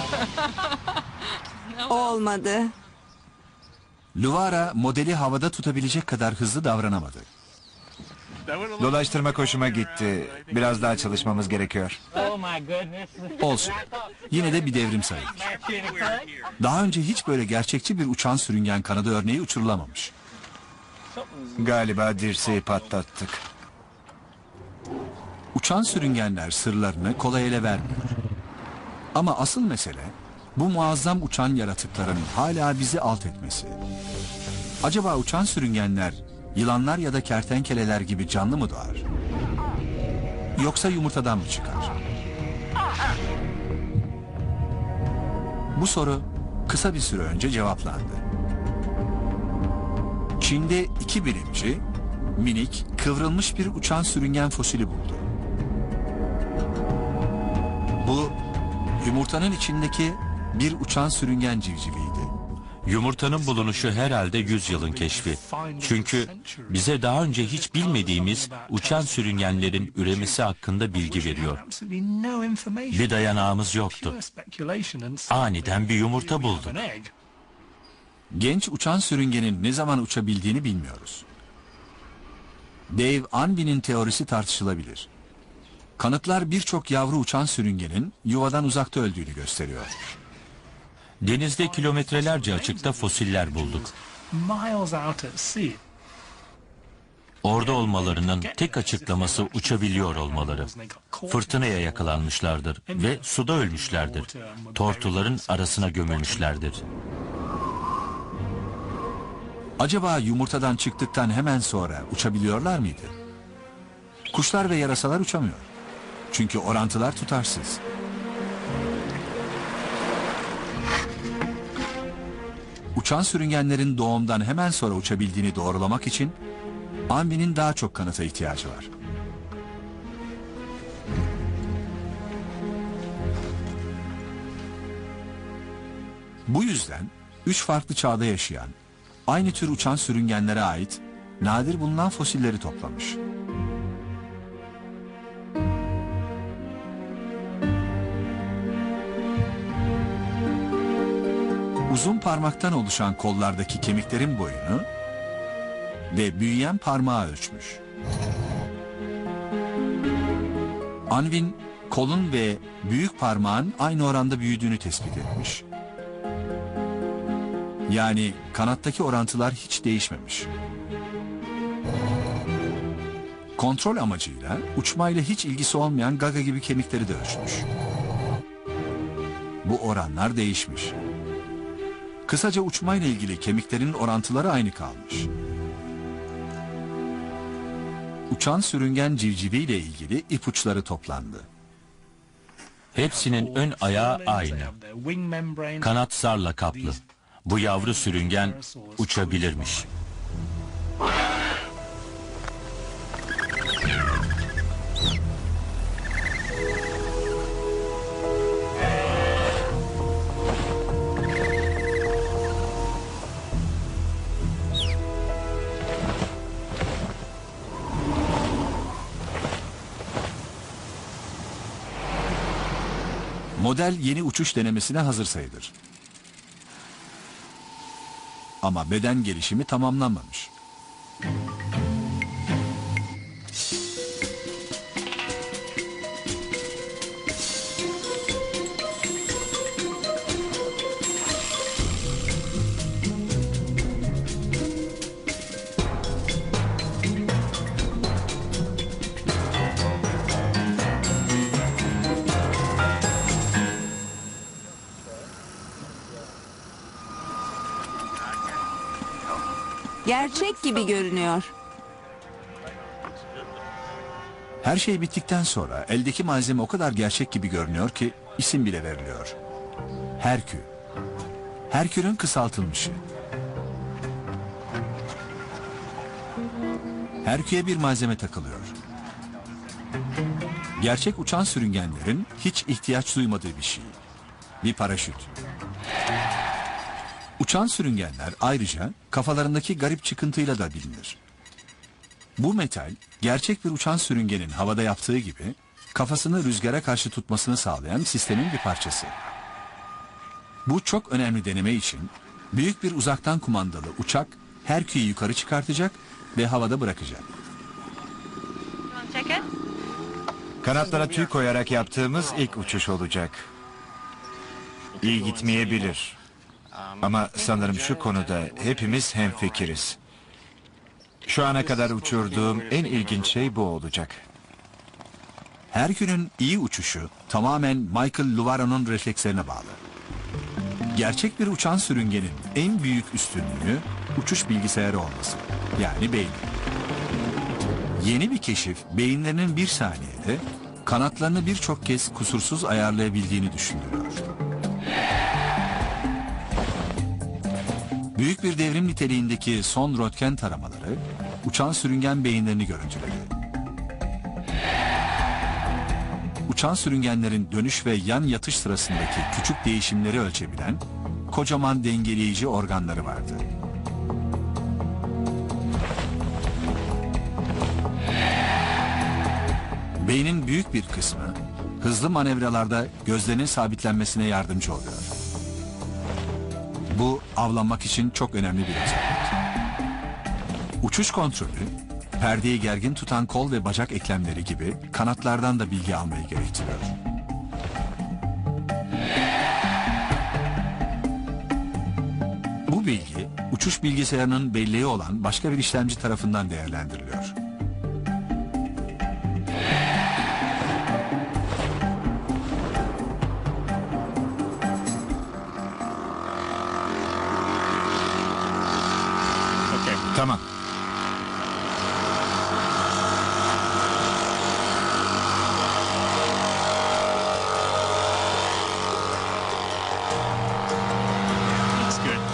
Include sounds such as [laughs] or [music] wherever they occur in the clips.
[laughs] Olmadı. Luvara modeli havada tutabilecek kadar hızlı davranamadı. Dolaştırma hoşuma gitti. Biraz daha çalışmamız gerekiyor. Oh my goodness. Olsun. Yine de bir devrim sayılır. Daha önce hiç böyle gerçekçi bir uçan sürüngen kanadı örneği uçurulamamış. Galiba dirseği patlattık. Uçan sürüngenler sırlarını kolay ele vermiyor. Ama asıl mesele bu muazzam uçan yaratıkların hala bizi alt etmesi. Acaba uçan sürüngenler yılanlar ya da kertenkeleler gibi canlı mı doğar? Yoksa yumurtadan mı çıkar? Bu soru kısa bir süre önce cevaplandı. Çin'de iki bilimci minik, kıvrılmış bir uçan sürüngen fosili buldu. Bu yumurtanın içindeki bir uçan sürüngen civciviydi. Yumurtanın bulunuşu herhalde 100 yılın keşfi. Çünkü bize daha önce hiç bilmediğimiz uçan sürüngenlerin üremesi hakkında bilgi veriyor. Bir dayanağımız yoktu. Aniden bir yumurta bulduk. Genç uçan sürüngenin ne zaman uçabildiğini bilmiyoruz. Dave Anby'nin teorisi tartışılabilir. Kanıtlar birçok yavru uçan sürüngenin yuvadan uzakta öldüğünü gösteriyor. Denizde kilometrelerce açıkta fosiller bulduk. Orada olmalarının tek açıklaması uçabiliyor olmaları. Fırtınaya yakalanmışlardır ve suda ölmüşlerdir. Tortuların arasına gömülmüşlerdir. Acaba yumurtadan çıktıktan hemen sonra uçabiliyorlar mıydı? Kuşlar ve yarasalar uçamıyor. Çünkü orantılar tutarsız. Uçan sürüngenlerin doğumdan hemen sonra uçabildiğini doğrulamak için Ambi'nin daha çok kanıta ihtiyacı var. Bu yüzden üç farklı çağda yaşayan, aynı tür uçan sürüngenlere ait nadir bulunan fosilleri toplamış. Uzun parmaktan oluşan kollardaki kemiklerin boyunu ve büyüyen parmağı ölçmüş. Anvin kolun ve büyük parmağın aynı oranda büyüdüğünü tespit etmiş. Yani kanattaki orantılar hiç değişmemiş. Kontrol amacıyla uçmayla hiç ilgisi olmayan gaga gibi kemikleri de ölçmüş. Bu oranlar değişmiş. Kısaca uçmayla ilgili kemiklerin orantıları aynı kalmış. Uçan sürüngen civciviyle ilgili ipuçları toplandı. Hepsinin ön ayağı aynı. Kanat zarla kaplı. Bu yavru sürüngen uçabilirmiş. Model yeni uçuş denemesine hazır sayılır. Ama beden gelişimi tamamlanmamış. Gerçek gibi görünüyor. Her şey bittikten sonra eldeki malzeme o kadar gerçek gibi görünüyor ki isim bile veriliyor. Herkül. Herkül'ün kısaltılmışı. Herkül'e bir malzeme takılıyor. Gerçek uçan sürüngenlerin hiç ihtiyaç duymadığı bir şey. Bir paraşüt. Uçan sürüngenler ayrıca kafalarındaki garip çıkıntıyla da bilinir. Bu metal gerçek bir uçan sürüngenin havada yaptığı gibi kafasını rüzgara karşı tutmasını sağlayan sistemin bir parçası. Bu çok önemli deneme için büyük bir uzaktan kumandalı uçak Herkü'yü yukarı çıkartacak ve havada bırakacak. Kanatlara tüy koyarak yaptığımız ilk uçuş olacak. İyi gitmeyebilir. Ama sanırım şu konuda hepimiz hemfikiriz. Şu ana kadar uçurduğum en ilginç şey bu olacak. Herkül'ün iyi uçuşu tamamen Michael Luvaro'nun reflekslerine bağlı. Gerçek bir uçan sürüngenin en büyük üstünlüğü uçuş bilgisayarı olması. Yani beyin. Yeni bir keşif beyinlerinin bir saniyede kanatlarını birçok kez kusursuz ayarlayabildiğini düşündürüyor. Büyük bir devrim niteliğindeki son röntgen taramaları uçan sürüngen beyinlerini görüntüledi. uçan sürüngenlerin dönüş ve yan yatış sırasındaki küçük değişimleri ölçebilen kocaman dengeleyici organları vardı. Beynin büyük bir kısmı hızlı manevralarda gözlerinin sabitlenmesine yardımcı oluyor. Bu avlanmak için çok önemli bir özellik. Uçuş kontrolü, perdeyi gergin tutan kol ve bacak eklemleri gibi kanatlardan da bilgi almayı gerektiriyor. Bu bilgi, uçuş bilgisayarının belleği olan başka bir işlemci tarafından değerlendiriliyor.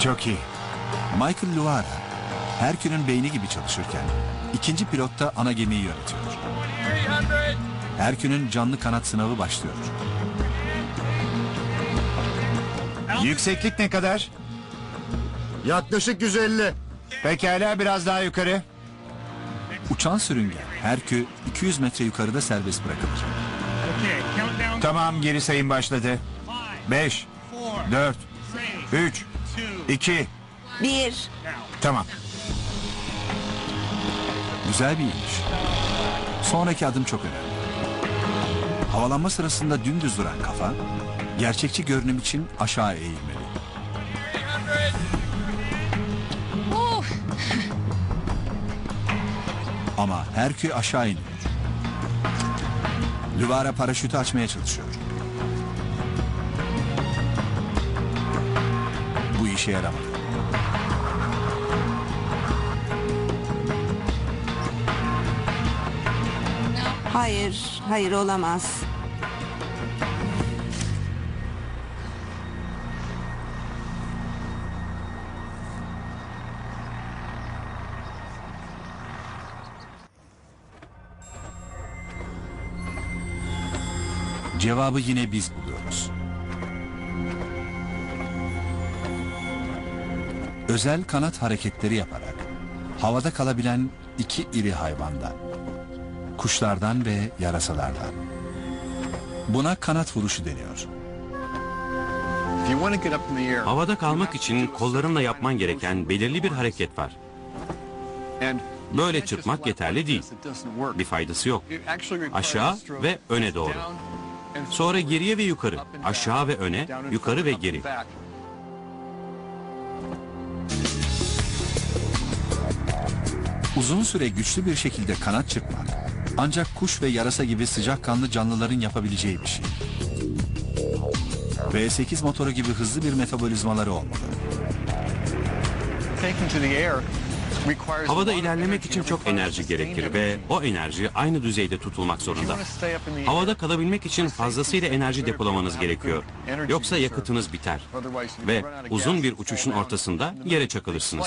Çok iyi. Michael Luara, Herkül'ün beyni gibi çalışırken ikinci pilot da ana gemiyi yönetiyor. Herkül'ün canlı kanat sınavı başlıyor. Yükseklik ne kadar? Yaklaşık 150. Pekala biraz daha yukarı. Uçan sürüngen Herkü 200 metre yukarıda serbest bırakılır. Tamam geri sayım başladı. 5, 4, 3, 2, Bir. tamam. Güzel bir iniş. Sonraki adım çok önemli. Havalanma sırasında dümdüz duran kafa, gerçekçi görünüm için aşağı eğilmeli. Ama Herkü aşağı iniyor. Lüvara paraşütü açmaya çalışıyor. İşe yaramadı. Hayır, hayır olamaz. Cevabı yine biz buluyoruz. Özel kanat hareketleri yaparak havada kalabilen iki iri hayvandan, kuşlardan ve yarasalardan. Buna kanat vuruşu deniyor. Havada kalmak için kollarınla yapman gereken belirli bir hareket var. Böyle çırpmak yeterli değil. Bir faydası yok. Aşağı ve öne doğru. Sonra geriye ve yukarı. Aşağı ve öne, yukarı ve geri. Uzun süre güçlü bir şekilde kanat çırpmak ancak kuş ve yarasa gibi sıcakkanlı canlıların yapabileceği bir şey. V8 motoru gibi hızlı bir metabolizmaları olmalı. Havada ilerlemek için çok enerji gerekir ve o enerji aynı düzeyde tutulmak zorunda. Havada kalabilmek için fazlasıyla enerji depolamanız gerekiyor. Yoksa yakıtınız biter ve uzun bir uçuşun ortasında yere çakılırsınız.